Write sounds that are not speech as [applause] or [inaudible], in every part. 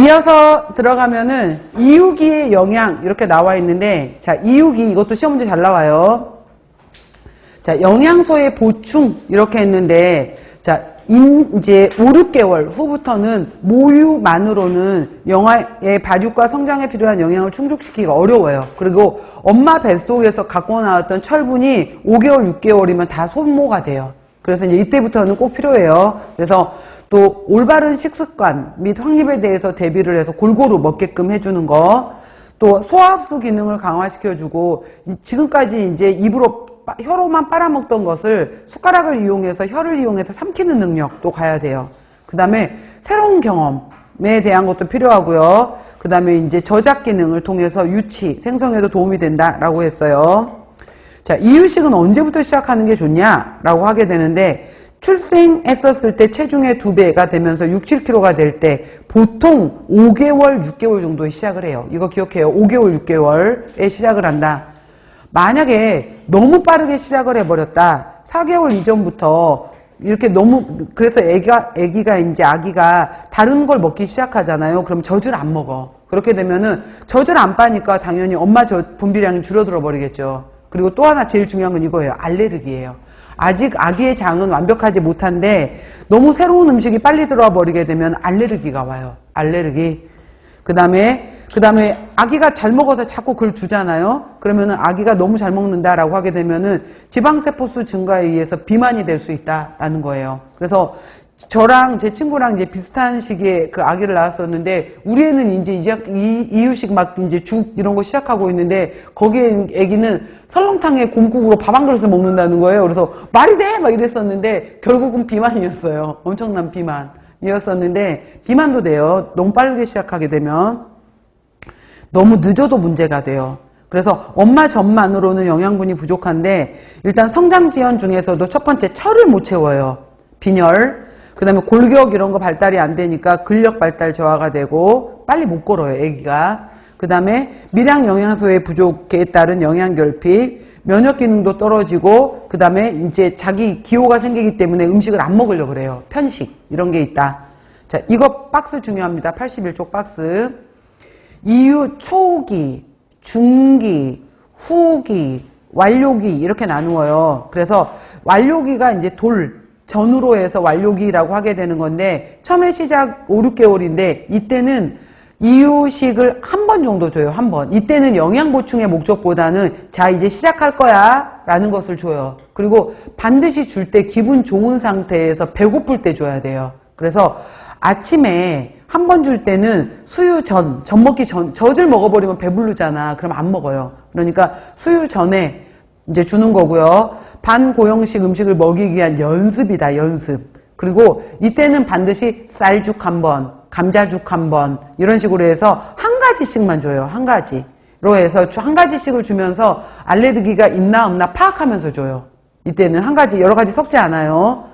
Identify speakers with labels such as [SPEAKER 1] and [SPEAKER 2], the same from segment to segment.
[SPEAKER 1] 이어서 들어가면은 이유기의 영양 이렇게 나와 있는데 자 이유기 이것도 시험 문제 잘 나와요. 자 영양소의 보충 이렇게 했는데 자 인, 이제 5, 6개월 후부터는 모유만으로는 영아의 발육과 성장에 필요한 영양을 충족시키기가 어려워요. 그리고 엄마 뱃속에서 갖고 나왔던 철분이 5개월, 6개월이면 다 소모가 돼요. 그래서 이제 이때부터는 꼭 필요해요. 그래서 또 올바른 식습관 및 확립에 대해서 대비를 해서 골고루 먹게끔 해주는 거, 또 소화흡수 기능을 강화시켜주고 이- 지금까지 이제 입으로 빠- 혀로만 빨아먹던 것을 숟가락을 이용해서 혀를 이용해서 삼키는 능력도 가야 돼요. 그 다음에 새로운 경험에 대한 것도 필요하고요. 그 다음에 이제 저작 기능을 통해서 유치, 생성에도 도움이 된다라고 했어요. 자, 이유식은 언제부터 시작하는 게 좋냐라고 하게 되는데 출생했었을 때 체중의 두 배가 되면서 6, 7kg가 될 때 보통 5개월, 6개월 정도에 시작을 해요. 이거 기억해요. 5개월, 6개월에 시작을 한다. 만약에 너무 빠르게 시작을 해버렸다. 4개월 이전부터 이렇게 너무 그래서 애기가 애기가 이제 아기가 다른 걸 먹기 시작하잖아요. 그럼 젖을 안 먹어. 그렇게 되면은 젖을 안 빠니까 당연히 엄마 젖 분비량이 줄어들어 버리겠죠. 그리고 또 하나 제일 중요한 건 이거예요. 알레르기예요. 아직 아기의 장은 완벽하지 못한데 너무 새로운 음식이 빨리 들어와 버리게 되면 알레르기가 와요. 알레르기. 그 다음에, 그 다음에 아기가 잘 먹어서 자꾸 그걸 주잖아요. 그러면은 아기가 너무 잘 먹는다라고 하게 되면은 지방세포수 증가에 의해서 비만이 될 수 있다라는 거예요. 그래서 저랑 제 친구랑 이제 비슷한 시기에 그 아기를 낳았었는데 우리 애는 이제 이유식 막 이제 죽 이런 거 시작하고 있는데 거기에 애기는 설렁탕에 곰국으로 밥 한 그릇을 먹는다는 거예요. 그래서 말이 돼! 막 이랬었는데 결국은 비만이었어요. [laughs] 엄청난 비만. 이었었는데 비만도 돼요. 너무 빠르게 시작하게 되면 너무 늦어도 문제가 돼요. 그래서 엄마 젖만으로는 영양분이 부족한데 일단 성장 지연 중에서도 첫 번째 철을 못 채워요. 빈혈. 그 다음에 골격 이런 거 발달이 안 되니까 근력 발달 저하가 되고 빨리 못 걸어요, 아기가. 그 다음에 미량 영양소의 부족에 따른 영양 결핍, 면역 기능도 떨어지고 그 다음에 이제 자기 기호가 생기기 때문에 음식을 안 먹으려고 그래요. 편식 이런 게 있다. 자, 이거 박스 중요합니다. 81쪽 박스. 이유 초기, 중기, 후기, 완료기 이렇게 나누어요. 그래서 완료기가 이제 돌 전후로 해서 완료기라고 하게 되는 건데 처음에 시작 5, 6개월인데 이때는 이유식을 한 번 정도 줘요. 한 번. 이때는 영양 보충의 목적보다는 자 이제 시작할 거야 라는 것을 줘요. 그리고 반드시 줄 때 기분 좋은 상태에서 배고플 때 줘야 돼요. 그래서 아침에 한 번 줄 때는 수유 전, 전 먹기 전, 젖을 먹어버리면 배부르잖아. 그럼 안 먹어요. 그러니까 수유 전에 이제 주는 거고요. 반고형식 음식을 먹이기 위한 연습이다, 연습. 그리고 이때는 반드시 쌀죽 한 번, 감자죽 한 번, 이런 식으로 해서 한 가지씩만 줘요. 한 가지. 로 해서 주- 한 가지씩을 주면서 알레르기가 있나 없나 파악하면서 줘요. 이때는 한 가지, 여러 가지 섞지 않아요.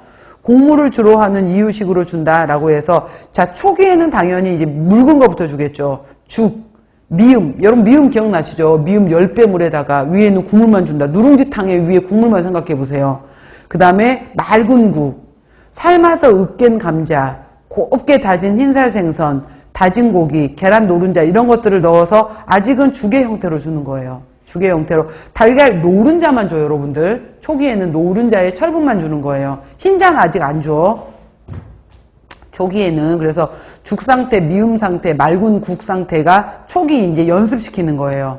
[SPEAKER 1] 곡물을 주로 하는 이유식으로 준다라고 해서 자 초기에는 당연히 이제 묽은 거부터 주겠죠. 죽, 미음. 여러분 미음 기억나시죠? 미음 열배 물에다가 위에는 국물만 준다. 누룽지탕에 위에 국물만 생각해 보세요. 그 다음에 맑은 국, 삶아서 으깬 감자, 곱게 다진 흰살 생선, 다진 고기, 계란 노른자 이런 것들을 넣어서 아직은 죽의 형태로 주는 거예요. 죽의 형태로 달걀 노른자만 줘요, 여러분들. 초기에는 노른자에 철분만 주는 거예요. 흰자는 아직 안 줘. 초기에는 그래서 죽 상태, 미음 상태, 맑은 국 상태가 초기 이제 연습시키는 거예요.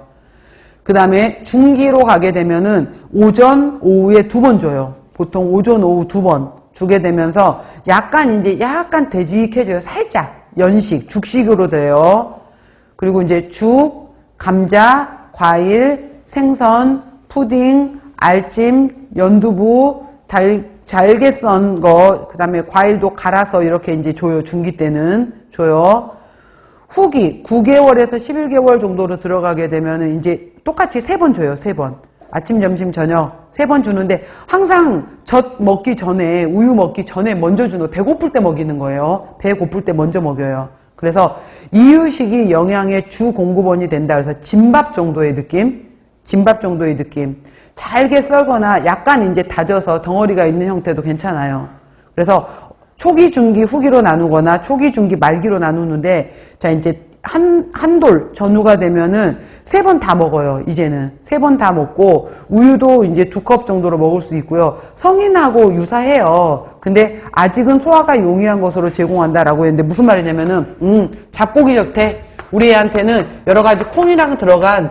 [SPEAKER 1] 그 다음에 중기로 가게 되면은 오전, 오후에 두 번 줘요. 보통 오전, 오후 두 번 주게 되면서 약간 이제 약간 되직해져요. 살짝 연식, 죽식으로 돼요. 그리고 이제 죽, 감자, 과일, 생선, 푸딩, 알찜, 연두부, 달, 잘게 썬 거, 그 다음에 과일도 갈아서 이렇게 이제 줘요. 중기 때는 줘요. 후기 9개월에서 11개월 정도로 들어가게 되면은 이제 똑같이 세 번 줘요. 세 번. 아침, 점심, 저녁 세 번 주는데 항상 젖 먹기 전에 우유 먹기 전에 먼저 주는 거 배고플 때 먹이는 거예요. 배 고플 때 먼저 먹여요. 그래서 이유식이 영양의 주 공급원이 된다. 그래서 진밥 정도의 느낌, 진밥 정도의 느낌. 잘게 썰거나 약간 이제 다져서 덩어리가 있는 형태도 괜찮아요. 그래서 초기, 중기, 후기로 나누거나 초기, 중기, 말기로 나누는데 자 이제 한, 한 돌 전후가 되면은 세 번 다 먹어요, 이제는. 세 번 다 먹고, 우유도 이제 두 컵 정도로 먹을 수 있고요. 성인하고 유사해요. 근데 아직은 소화가 용이한 것으로 제공한다라고 했는데 무슨 말이냐면은, 음, 잡곡이 좋대. 우리 애한테는 여러 가지 콩이랑 들어간